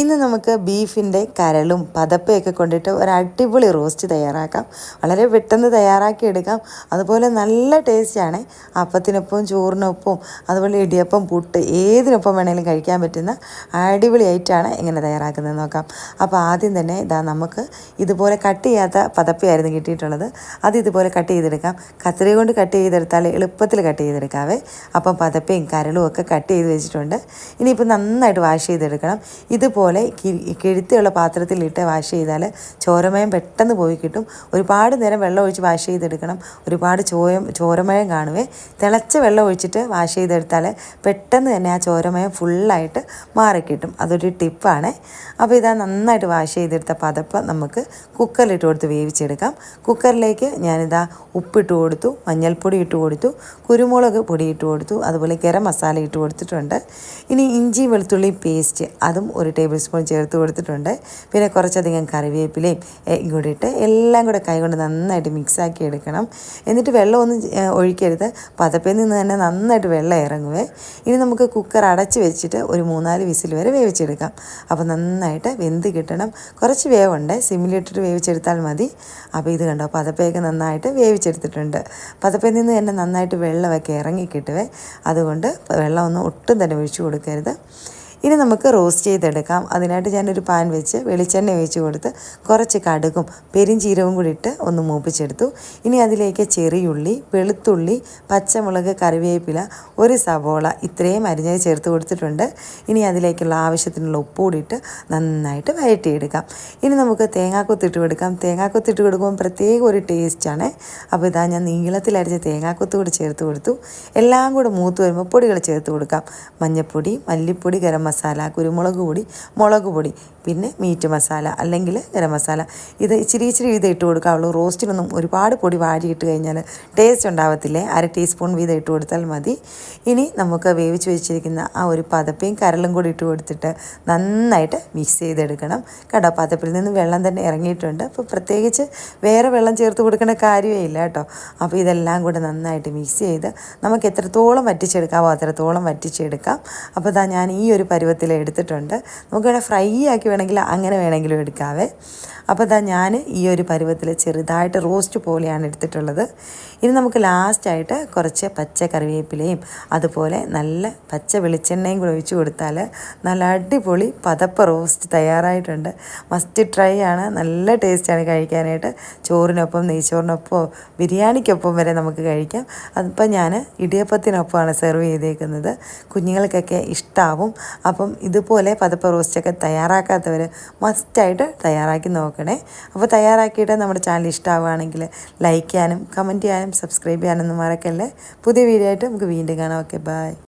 ഇന്ന് നമുക്ക് ബീഫിന്റെ കരളും പതപ്പയൊക്കെ കൊണ്ടിട്ട് ഒരു അടിപൊളി റോസ്റ്റ് തയ്യാറാക്കാം. വളരെ പെട്ടെന്ന് തയ്യാറാക്കി എടുക്കാം അതുപോലെ നല്ല ടേസ്റ്റാണ്. അപ്പത്തിനൊപ്പം ചോറിനൊപ്പം അതുപോലെ ഇടിയപ്പം പുട്ട് ഏതിനൊപ്പം വേണമെങ്കിലും കഴിക്കാൻ പറ്റുന്ന അടിപൊളി ആയിട്ടാണ് എങ്ങനെ തയ്യാറാക്കുന്നത് നോക്കാം. അപ്പോൾ ആദ്യം തന്നെ ഇതാ നമുക്ക് ഇതുപോലെ കട്ട് ചെയ്യാത്ത പതപ്പയായിരുന്നു കിട്ടിയിട്ടുള്ളത്. അത് ഇതുപോലെ കട്ട് ചെയ്തെടുക്കാം. കത്രിക കൊണ്ട് കട്ട് ചെയ്തെടുത്താൽ എളുപ്പത്തിൽ കട്ട് ചെയ്തെടുക്കാവേ. അപ്പം പതപ്പയും കരളും ഒക്കെ കട്ട് ചെയ്ത് വെച്ചിട്ടുണ്ട്. ഇനിയിപ്പോൾ നന്നായിട്ട് വാഷ് ചെയ്തെടുക്കണം. ഇതുപോലെ പോലെ കിഴുത്തിയുള്ള പാത്രത്തിലിട്ട് വാഷ് ചെയ്താൽ ചോരമയം പെട്ടെന്ന് പോയി കിട്ടും. ഒരുപാട് നേരം വെള്ളം ഒഴിച്ച് വാഷ് ചെയ്തെടുക്കണം. ഒരുപാട് ചോയം ചോരമയം കാണുവേ. തിളച്ച വെള്ളം ഒഴിച്ചിട്ട് വാഷ് ചെയ്തെടുത്താൽ പെട്ടെന്ന് തന്നെ ആ ചോരമയം ഫുള്ളായിട്ട് മാറിക്കിട്ടും. അതൊരു ടിപ്പാണ്. അപ്പോൾ ഇതാ നന്നായിട്ട് വാഷ് ചെയ്തെടുത്ത പതപ്പ് നമുക്ക് കുക്കറിലിട്ട് കൊടുത്ത് വേവിച്ചെടുക്കാം. കുക്കറിലേക്ക് ഞാനിതാ ഉപ്പിട്ട് കൊടുത്തു മഞ്ഞൾപ്പൊടി ഇട്ട് കൊടുത്തു കുരുമുളക് പൊടി ഇട്ട് കൊടുത്തു അതുപോലെ ഗരം മസാല ഇട്ട് കൊടുത്തിട്ടുണ്ട്. ഇനി ഇഞ്ചി വെളുത്തുള്ളി പേസ്റ്റ് അതും ഒരു ടേബിൾ ടേബിൾ സ്പൂൺ ചേർത്ത് കൊടുത്തിട്ടുണ്ട്. പിന്നെ കുറച്ചധികം കറിവേപ്പിലയും കൂടി ഇട്ട് എല്ലാം കൂടെ കൈകൊണ്ട് നന്നായിട്ട് മിക്സാക്കി എടുക്കണം. എന്നിട്ട് വെള്ളം വെള്ളമൊന്നും ഒഴിക്കരുത്. പതപ്പിൽ നിന്ന് തന്നെ നന്നായിട്ട് വെള്ളം ഇറങ്ങുവേ. ഇനി നമുക്ക് കുക്കർ അടച്ച് വെച്ചിട്ട് ഒരു മൂന്നാൽ വിസിൽ വരെ വേവിച്ചെടുക്കാം. അപ്പോൾ നന്നായിട്ട് വെന്ത് കിട്ടണം. കുറച്ച് വേവുണ്ട്. സിമ്മിലിട്ടിട്ട് വേവിച്ചെടുത്താൽ മതി. അപ്പോൾ ഇത് കണ്ടോ പതപ്പയൊക്കെ നന്നായിട്ട് വേവിച്ചെടുത്തിട്ടുണ്ട്. പതപ്പയിൽ നിന്ന് തന്നെ നന്നായിട്ട് വെള്ളമൊക്കെ ഇറങ്ങി കിട്ടുവേ. അതുകൊണ്ട് വെള്ളമൊന്നും ഒട്ടും തന്നെ ഒഴിച്ചു കൊടുക്കരുത്. ഇനി നമുക്ക് റോസ്റ്റ് ചെയ്തെടുക്കാം. അതിനായിട്ട് ഞാനൊരു പാൻ വെച്ച് വെളിച്ചെണ്ണ ഒഴിച്ച് കൊടുത്ത് കുറച്ച് കടുകും പെരിഞ്ചീരവും കൂടി ഇട്ട് ഒന്ന് മൂപ്പിച്ചെടുത്തു. ഇനി അതിലേക്ക് ചെറിയുള്ളി വെളുത്തുള്ളി പച്ചമുളക് കറിവേപ്പില ഒരു സവോള ഇത്രയും അരിഞ്ഞത് ചേർത്ത് കൊടുത്തിട്ടുണ്ട്. ഇനി അതിലേക്കുള്ള ആവശ്യത്തിനുള്ള ഉപ്പ് കൂടി ഇട്ട് നന്നായിട്ട് വഴറ്റിയെടുക്കാം. ഇനി നമുക്ക് തേങ്ങാക്കൊത്തിട്ട് കൊടുക്കാം. തേങ്ങാക്കൊത്തിട്ട് കൊടുക്കുമ്പോൾ പ്രത്യേക ഒരു ടേസ്റ്റാണ് അപ്പോൾ ഇതാ ഞാൻ നീളത്തിൽ അരിഞ്ഞ തേങ്ങാക്കൊത്ത് കൂടി ചേർത്ത് കൊടുത്തു. എല്ലാം കൂടെ മൂത്ത് വരുമ്പോൾ പൊടികൾ ചേർത്ത് കൊടുക്കാം. മഞ്ഞൾപ്പൊടി മല്ലിപ്പൊടി ഗരം മസാല കുരുമുളക് പൊടി മുളക് പൊടി പിന്നെ മീറ്റ് മസാല അല്ലെങ്കിൽ ഗരം മസാല. ഇത് ഇച്ചിരി ഇച്ചിരി വീതം ഇട്ട് കൊടുക്കാവുള്ളൂ റോസ്റ്റിനൊന്നും ഒരുപാട് പൊടി വാരിയിട്ട് കഴിഞ്ഞാൽ ടേസ്റ്റ് ഉണ്ടാവത്തില്ലേ? അര ടീസ്പൂൺ വീതം ഇട്ട് കൊടുത്താൽ മതി. ഇനി നമുക്ക് വേവിച്ച് വെച്ചിരിക്കുന്ന ആ ഒരു പതപ്പയും കരളും കൂടി ഇട്ട് കൊടുത്തിട്ട് നന്നായിട്ട് മിക്സ് ചെയ്തെടുക്കണം. കേട്ടോ പതപ്പിൽ നിന്ന് വെള്ളം തന്നെ ഇറങ്ങിയിട്ടുണ്ട്. അപ്പോൾ പ്രത്യേകിച്ച് വേറെ വെള്ളം ചേർത്ത് കൊടുക്കേണ്ട കാര്യമേ ഇല്ല കേട്ടോ. അപ്പോൾ ഇതെല്ലാം കൂടെ നന്നായിട്ട് മിക്സ് ചെയ്ത് നമുക്ക് എത്രത്തോളം വറ്റിച്ചെടുക്കാമോ അത്രത്തോളം വറ്റിച്ചെടുക്കാം. അപ്പോൾ ഞാൻ ഈ ഒരു പരുവത്തിൽ എടുത്തിട്ടുണ്ട്. നമുക്ക് ഫ്രൈ ആക്കി വേണമെങ്കിൽ അങ്ങനെ വേണമെങ്കിലും എടുക്കാവേ. അപ്പോൾ ഇതാ ഞാൻ ഈ ഒരു പരുവത്തിൽ ചെറുതായിട്ട് റോസ്റ്റ് പോലെയാണ് എടുത്തിട്ടുള്ളത്. ഇനി നമുക്ക് ലാസ്റ്റായിട്ട് കുറച്ച് പച്ച കറിവേപ്പിലയും അതുപോലെ നല്ല പച്ച വെളിച്ചെണ്ണയും കൂടെ ഒഴിച്ച് കൊടുത്താൽ നല്ല അടിപൊളി പതപ്പ് റോസ്റ്റ് തയ്യാറായിട്ടുണ്ട്. മസ്റ്റ് ട്രൈ ആണ്. നല്ല ടേസ്റ്റാണ് കഴിക്കാനായിട്ട്. ചോറിനൊപ്പം നെയ്ച്ചോറിനൊപ്പം ബിരിയാണിക്കൊപ്പം വരെ നമുക്ക് കഴിക്കാം. അതിപ്പോൾ ഞാൻ ഇടിയപ്പത്തിനൊപ്പമാണ് സെർവ് ചെയ്തേക്കുന്നത്. കുഞ്ഞുങ്ങൾക്കൊക്കെ ഇഷ്ടമാവും അപ്പം ഇതുപോലെ പതപ്പ റോസ്റ്റൊക്കെ തയ്യാറാക്കാത്തവർ മസ്റ്റായിട്ട് തയ്യാറാക്കി നോക്കണേ. അപ്പോൾ തയ്യാറാക്കിയിട്ട് നമ്മുടെ ചാനൽ ഇഷ്ടമാവുകയാണെങ്കിൽ ലൈക്ക് ചെയ്യാനും കമന്റ് ചെയ്യാനും സബ്സ്ക്രൈബ് ചെയ്യാനൊന്നും മറക്കല്ലേ. പുതിയ വീഡിയോ ആയിട്ട് നമുക്ക് വീണ്ടും കാണാം. Okay bye.